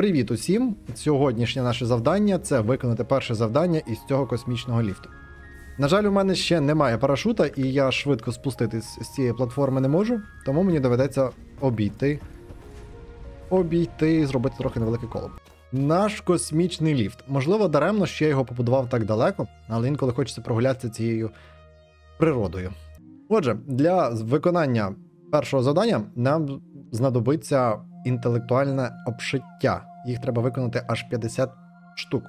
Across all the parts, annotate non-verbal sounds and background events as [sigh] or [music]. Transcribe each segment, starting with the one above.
Привіт усім! Сьогоднішнє наше завдання це виконати перше завдання із цього космічного ліфту. На жаль, у мене ще немає парашута, і я швидко спуститись з цієї платформи не можу, тому мені доведеться обійти. Обійти і зробити трохи невелике коло. Наш космічний ліфт. Можливо, даремно, що я його побудував так далеко, але інколи хочеться прогулятися цією природою. Отже, для виконання першого завдання нам знадобиться інтелектуальне обшиття. Їх треба виконати аж 50 штук.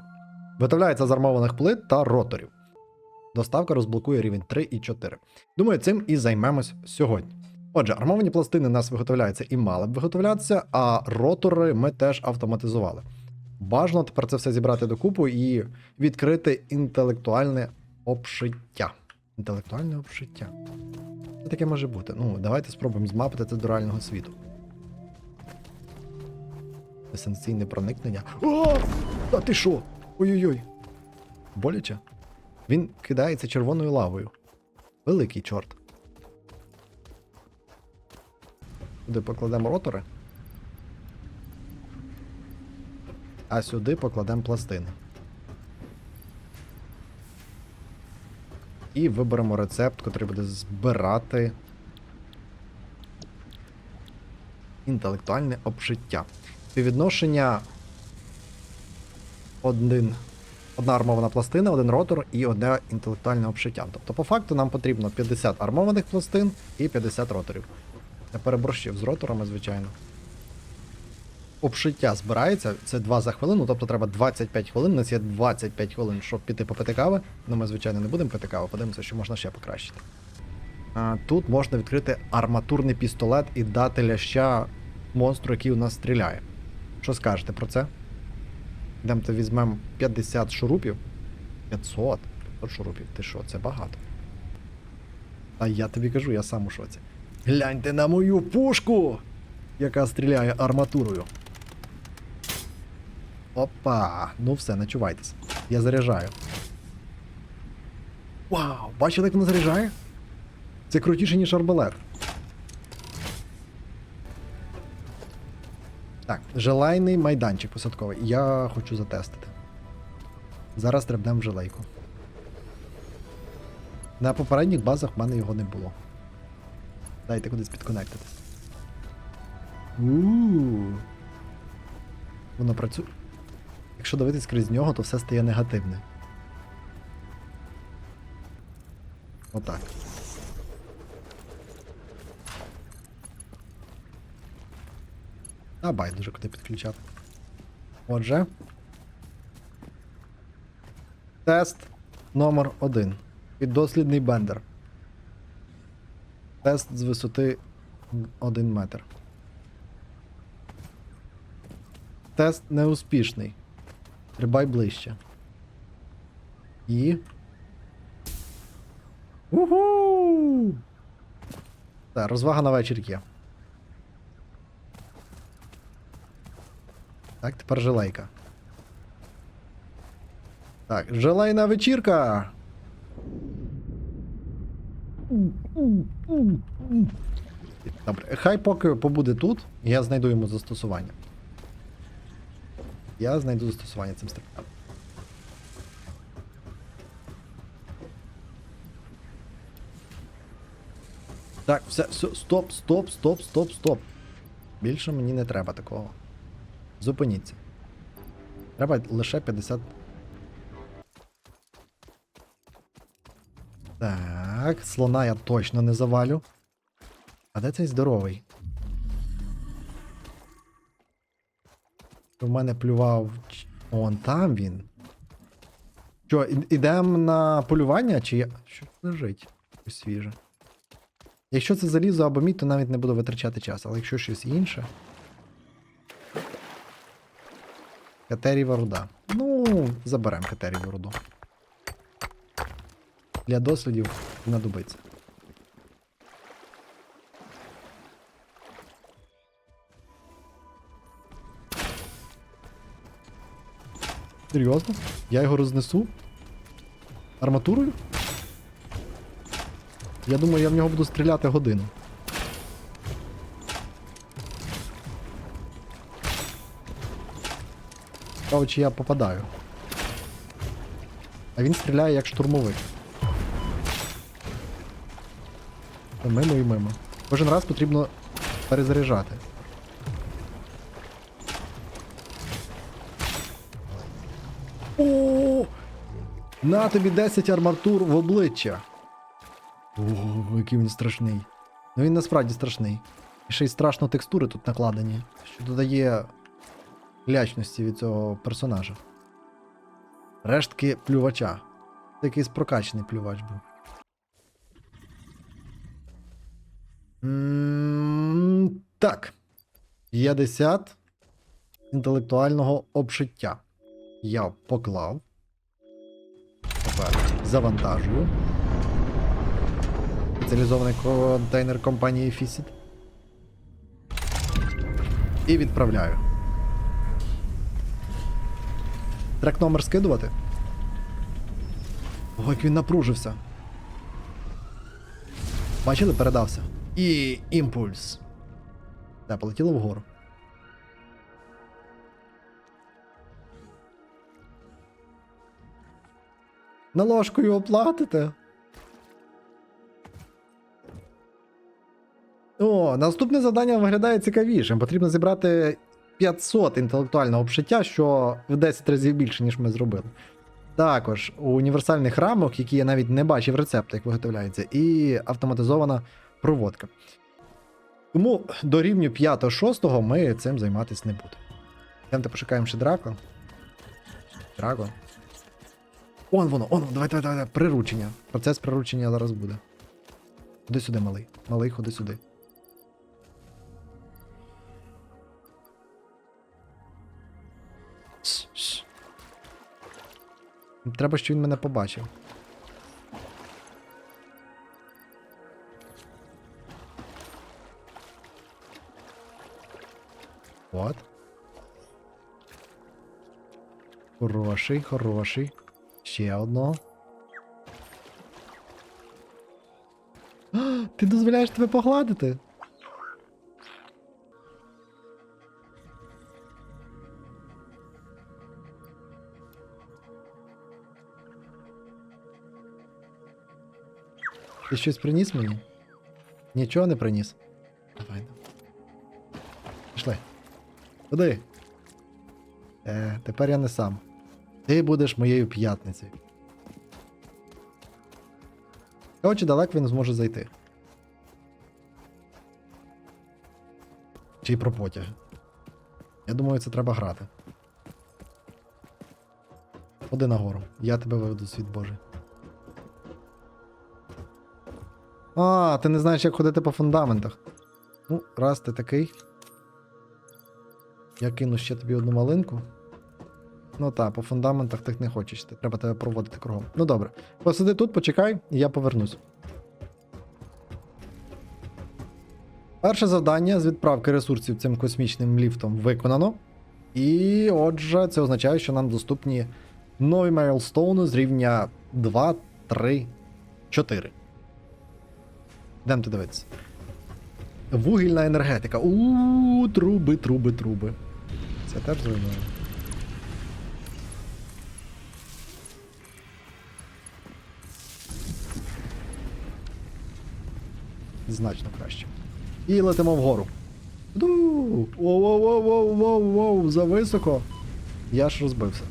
Виготовляється з армованих плит та роторів. Доставка розблокує рівень 3 і 4. Думаю, цим і займемось сьогодні. Отже, армовані пластини у нас виготовляються і мали б виготовлятися, а ротори ми теж автоматизували. Бажано тепер це все зібрати докупу і відкрити інтелектуальне обшиття. Інтелектуальне обшиття. Що таке може бути? Ну, давайте спробуємо змапити це до реального світу. Есенційне проникнення. О! Та ти що? Ой-ой-ой. Боляче? Він кидається червоною лавою. Великий чорт. Сюди покладемо ротори. А сюди покладемо пластини. І виберемо рецепт, який буде збирати інтелектуальне обшиття. Співвідношення один, одна армована пластина, один ротор і одне інтелектуальне обшиття. Тобто, по факту, нам потрібно 50 армованих пластин і 50 роторів. Я переборщив з роторами, звичайно. Обшиття збирається, це 2 за хвилину, тобто треба 25 хвилин. У нас є 25 хвилин, щоб піти попити кави. Ну, ми, звичайно, не будемо пити каву, подивимося, що можна ще покращити. А, тут можна відкрити арматурний пістолет і дати ляща монстру, який у нас стріляє. Що скажете про це? Йдемте візьмемо 50 шурупів. 500? 500 шурупів. Ти що, це багато. А я тобі кажу, я сам у шоці. Гляньте на мою пушку, яка стріляє арматурою. Опа! Ну все, начувайтесь. Я заряджаю. Вау! Бачили, як воно заряджає? Це крутіше, ніж арбалет. Так, желайний майданчик посадковий. Я хочу затестити. Зараз требнемо в желейку. На попередніх базах в мене його не було. Дайте кудись підконектитись. Ууу. Воно працює. Якщо дивитись крізь нього, то все стає негативне. Отак. А байдуже куди підключати. Отже. Тест номер 1 Піддослідний бендер. Тест з висоти 1 метр. Тест неуспішний. Стрибай ближче. І. Уху! Так, розвага на вечір є. Так, тепер желейка. Так, желейна вечірка. Добре, хай поки побуде тут, я знайду йому застосування. Я знайду застосування цим стрибкам. Так, все, все, стоп, стоп, стоп, стоп, стоп. Більше мені не треба такого. Зупиніться. Треба лише 50. Так, слона я точно не завалю. А де цей здоровий? У мене плював. ч- Он там він. Що, ідемо на полювання, чи я. Що лежить? Щось свіже. Якщо це залізо або мідь, то навіть не буду витрачати час, але якщо щось інше. Катеріва руда. Ну, заберемо катеріву руду. Для дослідів знадобиться. Серйозно? Я його рознесу? Арматурою? Я думаю, я в нього буду стріляти годину. Чи я попадаю. А він стріляє як штурмовик. Мимо і мимо. Кожен раз потрібно перезаряджати. О! На тобі 10 арматур в обличчя. О, який він страшний. Ну він насправді страшний. І ще й страшно текстури тут накладені, що додає лячності від цього персонажа. Рештки плювача. Це якийсь плювач був. М, Так. 50 інтелектуального обшиття. Я поклав. Тепер завантажую. Спеціалізований контейнер компанії Fissit. І відправляю. Трек номер скидувати. Ой, як він напружився. Бачили, передався. І імпульс. Так, полетіло вгору. Наложкою оплатите. О, наступне завдання виглядає цікавішим. Потрібно зібрати 500 інтелектуального обшиття, що в 10 разів більше, ніж ми зробили. Також у універсальних рамок, які я навіть не бачив рецепту, як виготовляється, і автоматизована проводка. Тому до рівню 5-6 ми цим займатися не будемо. Йдемте пошукаємо ще драко. Драко. Он воно, он, воно, давай, давай, давай, приручення. Процес приручення зараз буде. Ходи сюди, малий. Малий, ходи сюди. Треба, щоб він мене побачив. От. Хороший, хороший. Ще одного. [gasps] Ти дозволяєш тебе погладити? Ти щось приніс мені? Нічого не приніс. Давай. Пішли. Куди? Е, тепер я не сам. Ти будеш моєю п'ятницею. Чи далеко він зможе зайти. Чи про потяг. Я думаю, це треба грати. Ходи нагору. Я тебе виведу світ Божий. А, ти не знаєш, як ходити по фундаментах. Ну, раз ти такий. Я кину ще тобі одну малинку. Ну так, по фундаментах ти не хочеш. Треба тебе проводити кругом. Ну добре. Посиди тут, почекай, і я повернусь. Перше завдання з відправки ресурсів цим космічним ліфтом виконано. І отже, це означає, що нам доступні нові мейлстоуни з рівня 2, 3, 4. Йдемте дивитися. Вугільна енергетика. У труби, труби, труби. Це теж зруйнує. Значно краще. І летимо вгору. Воу-воу-воу-воу-воу, зависоко. Я ж розбився.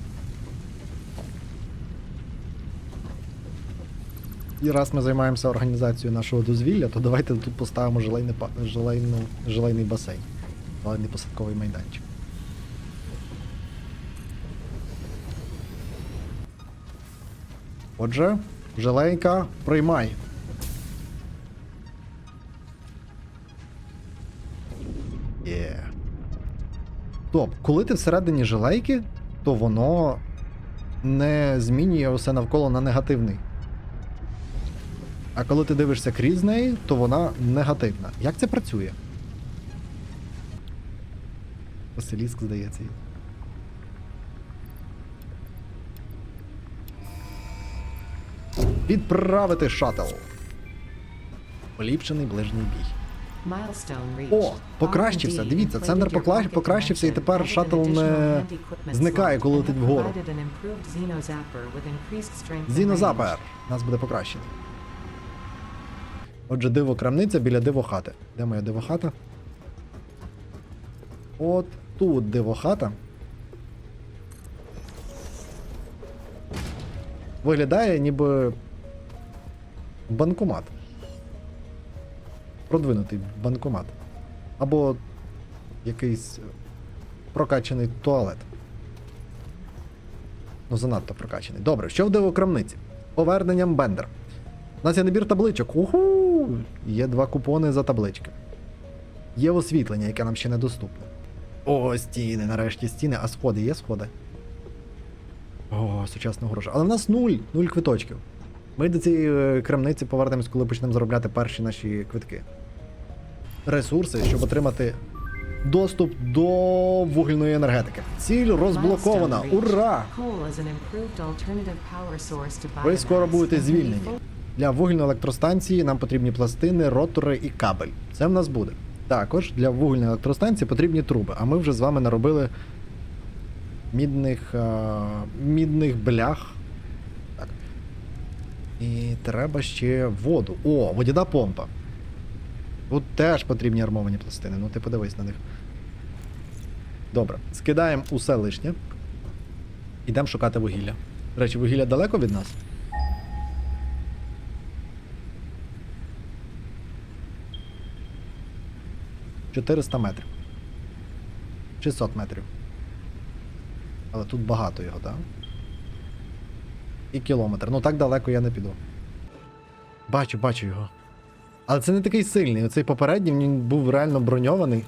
І раз ми займаємося організацією нашого дозвілля, то давайте тут поставимо желейний, желейну, желейний басейн. Желейний посадковий майданчик. Отже, желейка, приймай. Є. Топ, коли ти всередині желейки, то воно не змінює усе навколо на негативний. А коли ти дивишся крізь неї, то вона негативна. Як це працює? Василіск, здається. Відправити шаттл. Поліпшений ближній бій. О, покращився. Дивіться, центр покла- покращився, і тепер шаттл не зникає, коли летить вгору. Зінозапер. нас буде покращений. Отже, диво крамниця біля диво хати. Де моя диво хата? От тут диво хата. Виглядає ніби банкомат. Продвинутий банкомат. Або якийсь прокачаний туалет. Ну, занадто прокачаний. Добре, що в дивокрамниці? Поверненням Бендер. У нас є набір табличок. Уху! Є два купони за таблички. Є освітлення, яке нам ще недоступне. О, стіни, нарешті стіни, а сходи є сходи. О, сучасна гроша. Але в нас нуль, нуль квиточків. Ми до цієї е, крамниці повернемось, коли почнемо заробляти перші наші квитки. Ресурси, щоб отримати доступ до вугільної енергетики. Ціль розблокована. Ура! Ви скоро будете звільнені. Для вугільної електростанції нам потрібні пластини, ротори і кабель. Це в нас буде. Також для вугільної електростанції потрібні труби, а ми вже з вами наробили мідних, а, мідних блях. Так. І треба ще воду. О, водяна помпа. Тут теж потрібні армовані пластини. Ну ти подивись на них. Добре, скидаємо усе лишнє. Ідемо шукати вугілля. До речі, вугілля далеко від нас? — 400 метрів. 600 метрів. Але тут багато його, так? І кілометр. Ну так далеко я не піду. Бачу, бачу його. Але це не такий сильний. Оцей попередній він був реально броньований.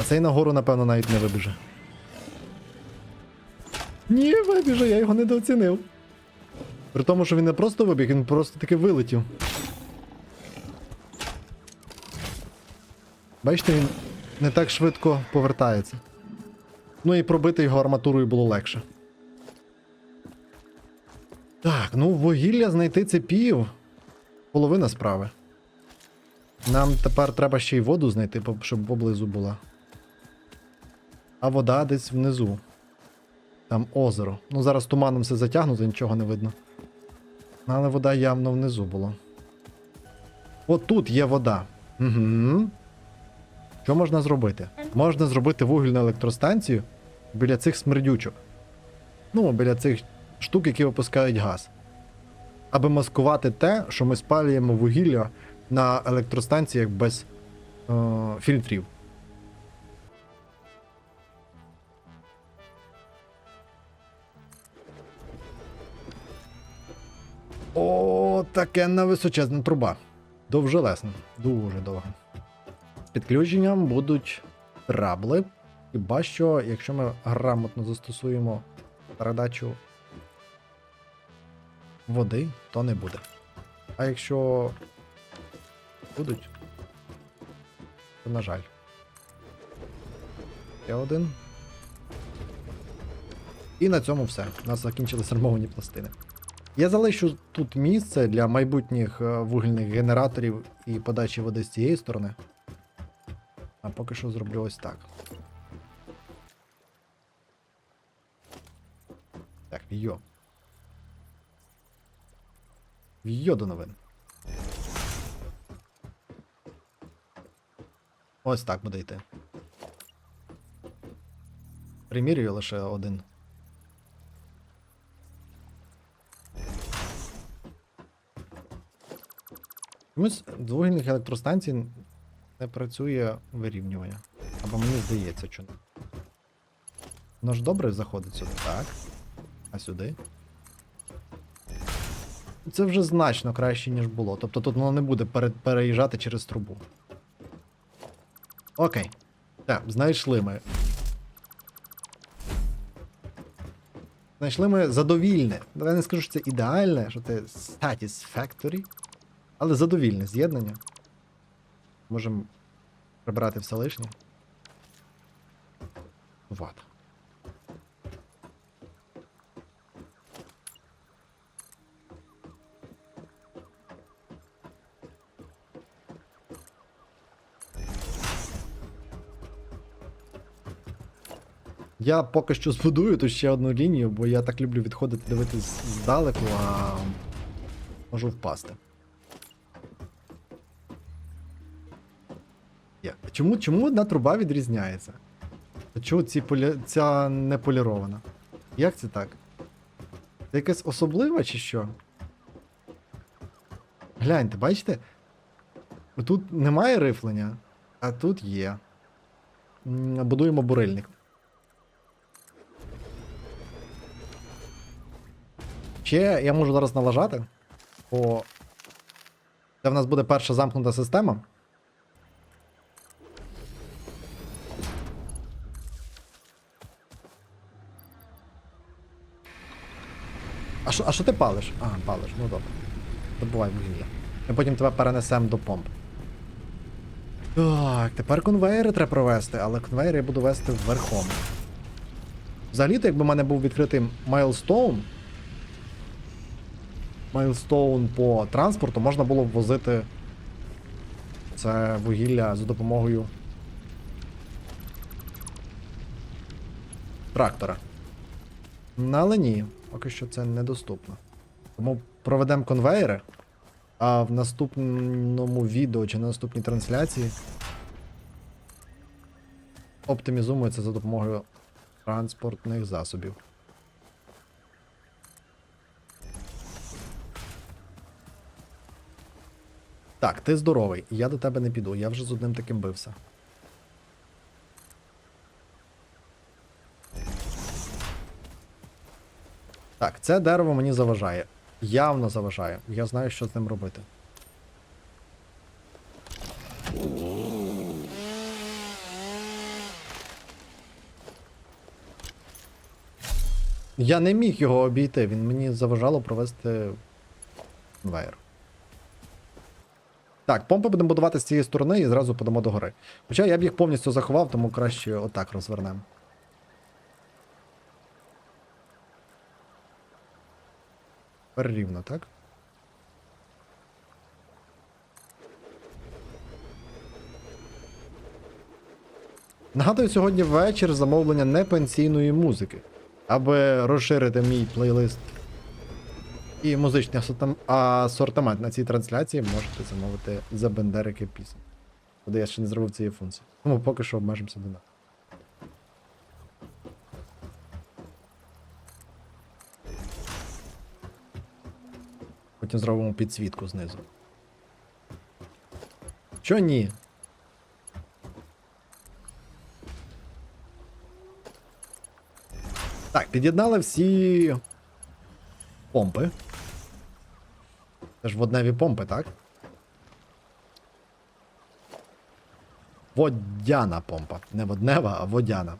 А цей нагору, напевно, навіть не вибіже. Ні, вибіже, я його недооцінив. При тому, що він не просто вибіг, він просто таки вилетів. Бачите, він не так швидко повертається. Ну і пробити його арматурою було легше. Так, ну вугілля знайти це пів. Половина справи. Нам тепер треба ще й воду знайти, щоб поблизу була. А вода десь внизу. Там озеро. Ну зараз туманом все затягнуто, нічого не видно. Але вода явно внизу була. От тут є вода. Угу. Що можна зробити? Можна зробити вугільну електростанцію біля цих смердючок. Ну, біля цих штук, які випускають газ. Аби маскувати те, що ми спалюємо вугілля на електростанціях без е, фільтрів. О, такенна височезна труба. Довжелесна. Дуже довга. Підключенням будуть трабли. Хіба що, якщо ми грамотно застосуємо передачу води, то не буде. А якщо будуть, то на жаль. Ще один. І на цьому все. У нас закінчились армовані пластини. Я залишу тут місце для майбутніх е, вугільних генераторів і подачі води з цієї сторони. А поки що зроблю ось так. Так, йо. Йо до новин. Ось так буде йти. Примірюю лише один. Чомусь з вугільних електростанцій не працює вирівнювання. Або мені здається, що не. Воно ж добре заходить сюди, так. А сюди. Це вже значно краще, ніж було. Тобто тут воно не буде пере- переїжджати через трубу. Окей. Так, знайшли ми. Знайшли ми задовільне. Давай не скажу, що це ідеальне, що це satisfactory. Але задовільне з'єднання. Можемо прибрати все лишнє. Вот. Я поки що збудую тут ще одну лінію, бо я так люблю відходити дивитись здалеку, а можу впасти. Чому, чому одна труба відрізняється? Чому ці полі... ця не полірована? Як це так? Це якась особлива чи що? Гляньте, бачите? Тут немає рифлення, а тут є. Будуємо бурильник. Ще я можу зараз налажати, бо це в нас буде перша замкнута система. Що, а що ти палиш? А, палиш, ну добре. Добувай вугілля. Ми потім тебе перенесемо до помп. Так, тепер конвейери треба провести, але конвейери я буду вести верхом. Взагалі-то, якби в мене був відкритий Майлстоун. Майлстоун по транспорту, можна було б возити це вугілля за допомогою трактора. Але ні, поки що це недоступно. Тому проведемо конвейери, а в наступному відео чи на наступній трансляції оптимізуємо це за допомогою транспортних засобів. Так, ти здоровий, я до тебе не піду, я вже з одним таким бився. Так, це дерево мені заважає. Явно заважає. Я знаю, що з ним робити. Я не міг його обійти, він мені заважало провести конвейер. Так, помпи будемо будувати з цієї сторони і зразу подамо до гори. Хоча я б їх повністю заховав, тому краще отак розвернемо. Рівно, так? Нагадую, сьогодні вечір замовлення непенсійної музики, аби розширити мій плейлист і музичний асортимент на цій трансляції можете замовити за бендерики пісень. Куди я ще не зробив цієї функції. Тому поки що обмежимося до нас. Потім зробимо підсвітку знизу. Що ні? Так, під'єднали всі помпи. Це ж водневі помпи, так? Водяна помпа. Не воднева, а водяна.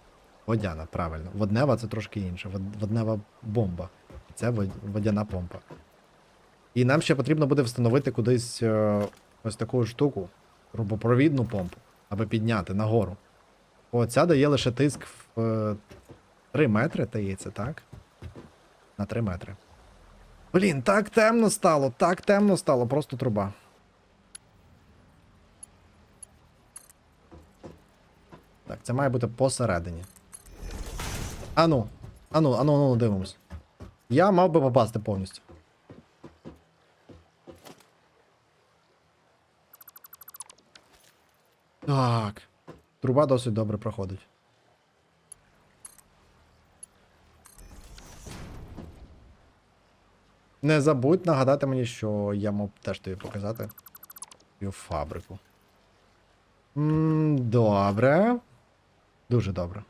Водяна, правильно. Воднева це трошки інше. Воднева бомба. Це водяна помпа. І нам ще потрібно буде встановити кудись е, ось таку штуку, трубопровідну помпу, аби підняти нагору. О, ця дає лише тиск в е, 3 метри, дається, так? На 3 метри. Блін, так темно стало, так темно стало, просто труба. Так, це має бути посередині. Ану, ану, ану, ану, дивимось. Я мав би попасти повністю. Так. Труба досить добре проходить. Не забудь нагадати мені, що я мав теж тобі показати цю фабрику. м добре. Дуже добре.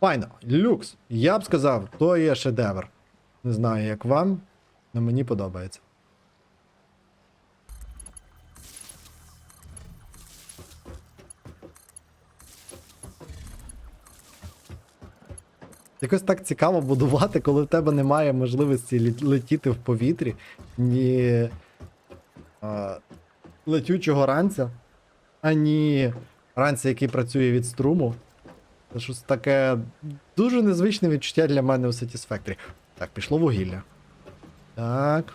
Файно, люкс. Я б сказав, то є шедевр. Не знаю, як вам, але мені подобається. Якось так цікаво будувати, коли в тебе немає можливості летіти в повітрі, ні а, летючого ранця, ані ранця, який працює від струму. Це щось таке дуже незвичне відчуття для мене у Satisfactory. Так, пішло вугілля. Так.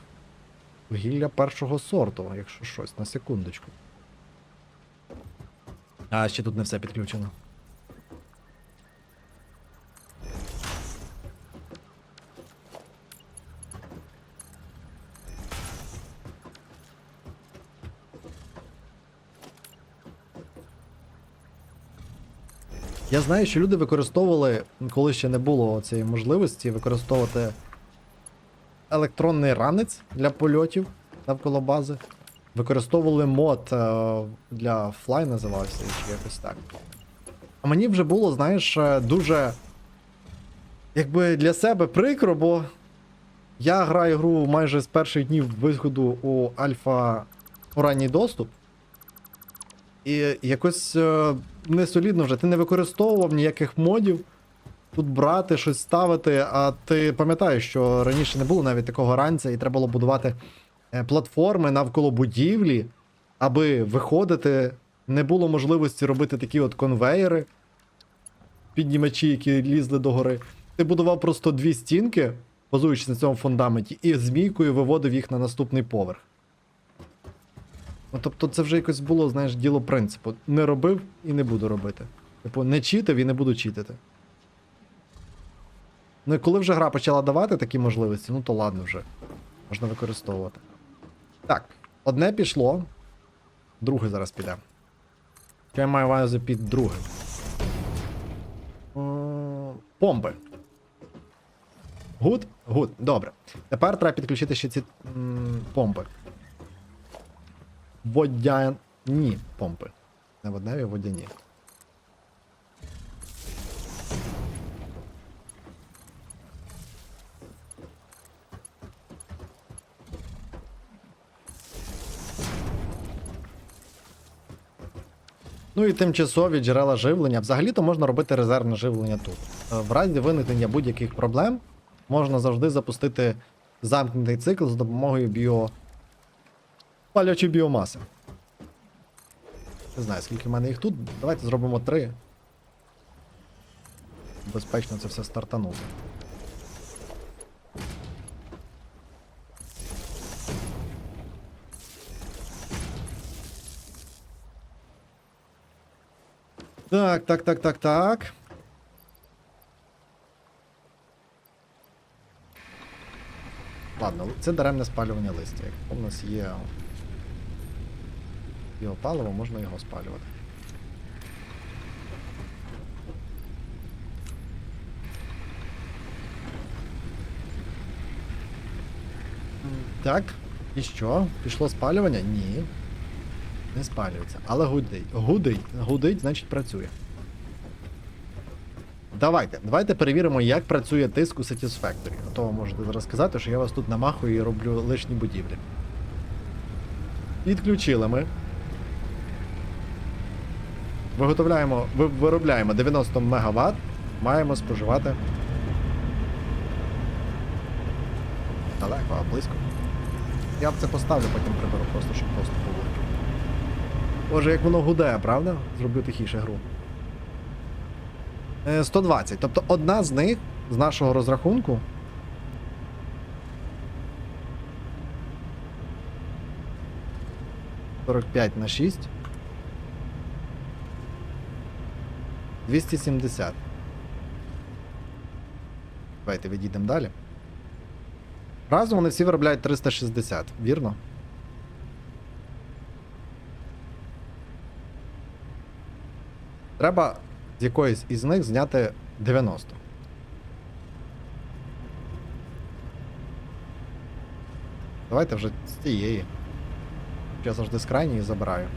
Вугілля першого сорту, якщо щось, на секундочку. А, ще тут не все підключено. Я знаю, що люди використовували, коли ще не було цієї можливості, використовувати електронний ранець для польотів навколо бази. Використовували мод е, для Fly називався, чи якось так. А мені вже було, знаєш, е, дуже якби для себе прикро, бо я граю гру майже з перших днів виходу у альфа у ранній доступ. І якось е, не солідно вже. Ти не використовував ніяких модів. Тут брати, щось ставити, а ти пам'ятаєш, що раніше не було навіть такого ранця, і треба було будувати е, платформи навколо будівлі, аби виходити. Не було можливості робити такі от конвейери, піднімачі, які лізли до гори. Ти будував просто дві стінки, базуючись на цьому фундаменті, і змійкою виводив їх на наступний поверх. Ну, тобто це вже якось було, знаєш, діло принципу. Не робив і не буду робити. Типу, не читив і не буду читити. Ну і коли вже гра почала давати такі можливості, ну то ладно вже. Можна використовувати. Так, одне пішло. Друге зараз піде. Що я маю увазі під друге? О, Помби. Гуд? Гуд. Добре. Тепер треба підключити ще ці м. Водяні помпи. Не водневі, водяні. Ну і тимчасові джерела живлення. Взагалі-то можна робити резервне живлення тут. Е, В разі виникнення будь-яких проблем можна завжди запустити замкнутий цикл з допомогою біо. Палячої біомаси. Не знаю, скільки в мене їх тут. Давайте зробимо три. Безпечно це все стартанути. Так, так, так, так, так. Ладно, це даремне спалювання листя. Якщо в нас є його паливо, можна його спалювати. Так, і що? Пішло спалювання? Ні. Не спалюється. Але гудить. Гудить. Гудить, значить працює. Давайте, давайте перевіримо, як працює тиск у Satisfactory. А то ви можете зараз сказати, що я вас тут намахую і роблю лишні будівлі. Підключили ми. Виготовляємо, виробляємо 90 МВт, маємо споживати. Далеко, а близько. Я б це поставлю, потім приберу, просто щоб просто було. Боже, як воно гуде, правда? Зроблю тихіше гру. Е, 120. Тобто одна з них з нашого розрахунку. Сорок п'ять на 6. 270. Давайте відійдемо далі. Разом вони всі виробляють 360, вірно? Треба з якоїсь із них зняти 90. Давайте вже з цієї. Я завжди з крайньої забираю.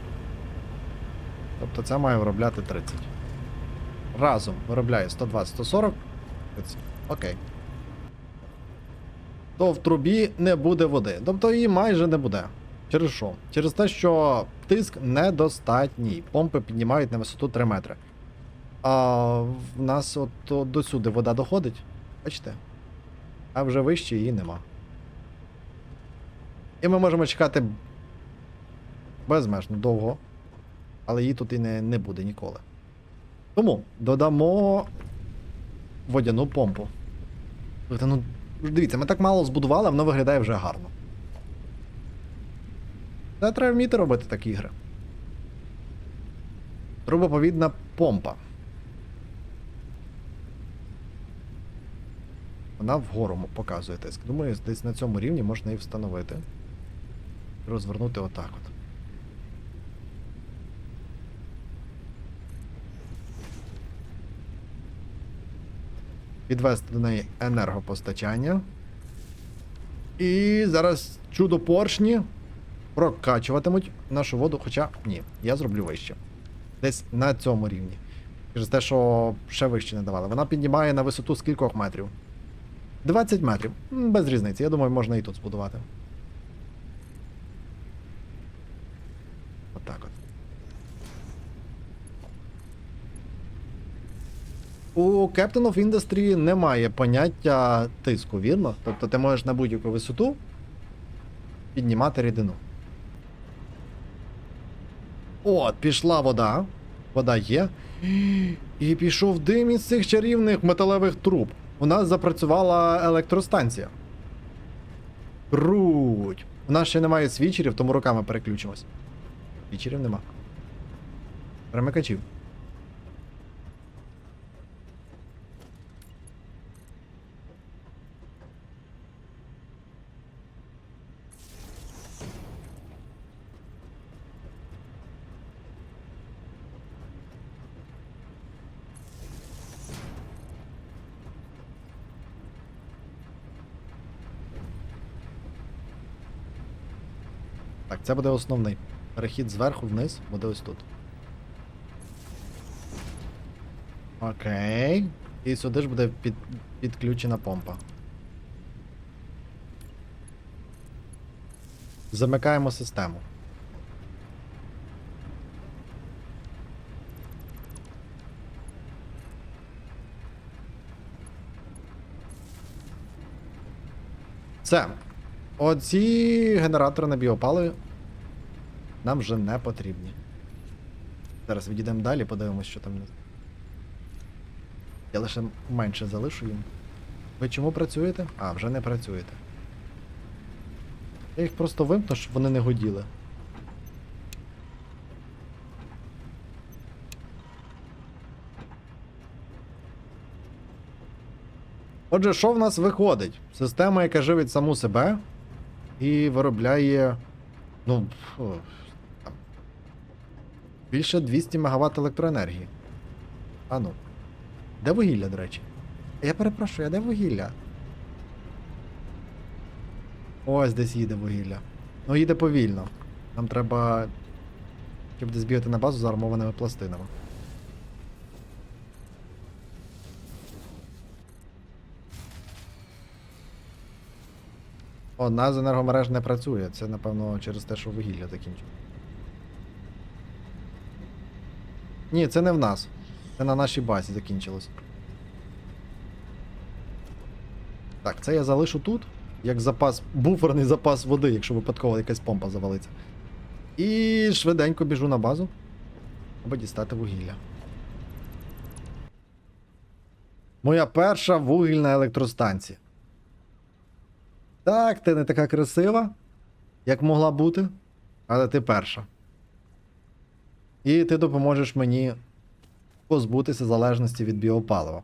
Тобто це має виробляти 30. Разом виробляє 120, 140. Окей. То в трубі не буде води. Тобто її майже не буде. Через що? Через те, що тиск недостатній. Помпи піднімають на висоту 3 метри. А в нас от до сюди вода доходить. Бачите? А вже вище її нема. І ми можемо чекати безмежно довго. Але її тут і не, не буде ніколи. Тому додамо водяну помпу. Ну, дивіться, ми так мало збудували, а воно виглядає вже гарно. Та треба вміти робити такі ігри. Трубоповідна помпа. Вона вгору показує тиск. Думаю, десь на цьому рівні можна її встановити. Розвернути отак от. Підвести до неї енергопостачання. І зараз чудо поршні прокачуватимуть нашу воду, хоча ні, я зроблю вище. Десь на цьому рівні. Через те, що ще вище не давали. Вона піднімає на висоту з кількох метрів. 20 метрів. Без різниці. Я думаю, можна і тут збудувати. Отак от. У Captain of Industry немає поняття тиску, вірно? Тобто ти можеш на будь-яку висоту піднімати рідину. От, пішла вода. Вода є. [gasps] І пішов дим із цих чарівних металевих труб. У нас запрацювала електростанція. Круть. У нас ще немає свічерів, тому руками переключимось. Свічерів нема. Перемикачів. Це буде основний. Перехід зверху вниз буде ось тут. Окей. І сюди ж буде під, підключена помпа. Замикаємо систему. Все. Оці генератори на біопаливі нам вже не потрібні. Зараз відійдемо далі, подивимось, що там. Я лише менше залишу їм. Ви чому працюєте? А, вже не працюєте. Я їх просто вимкну, щоб вони не годіли. Отже, що в нас виходить? Система, яка живить саму себе і виробляє. Ну. Більше 200 МВт електроенергії. А ну. Де вугілля, до речі? Я перепрошую, а де вугілля? Ось десь їде вугілля. Ну їде повільно. Нам треба. Щоб десь бігати на базу з армованими пластинами. Одна з енергомереж не працює. Це, напевно, через те, що вугілля закінчилось. Ні, це не в нас. Це на нашій базі закінчилось. Так, це я залишу тут, як запас, буферний запас води, якщо випадково якась помпа завалиться. І швиденько біжу на базу, аби дістати вугілля. Моя перша вугільна електростанція. Так, ти не така красива, як могла бути, але ти перша. І ти допоможеш мені позбутися залежності від біопалива.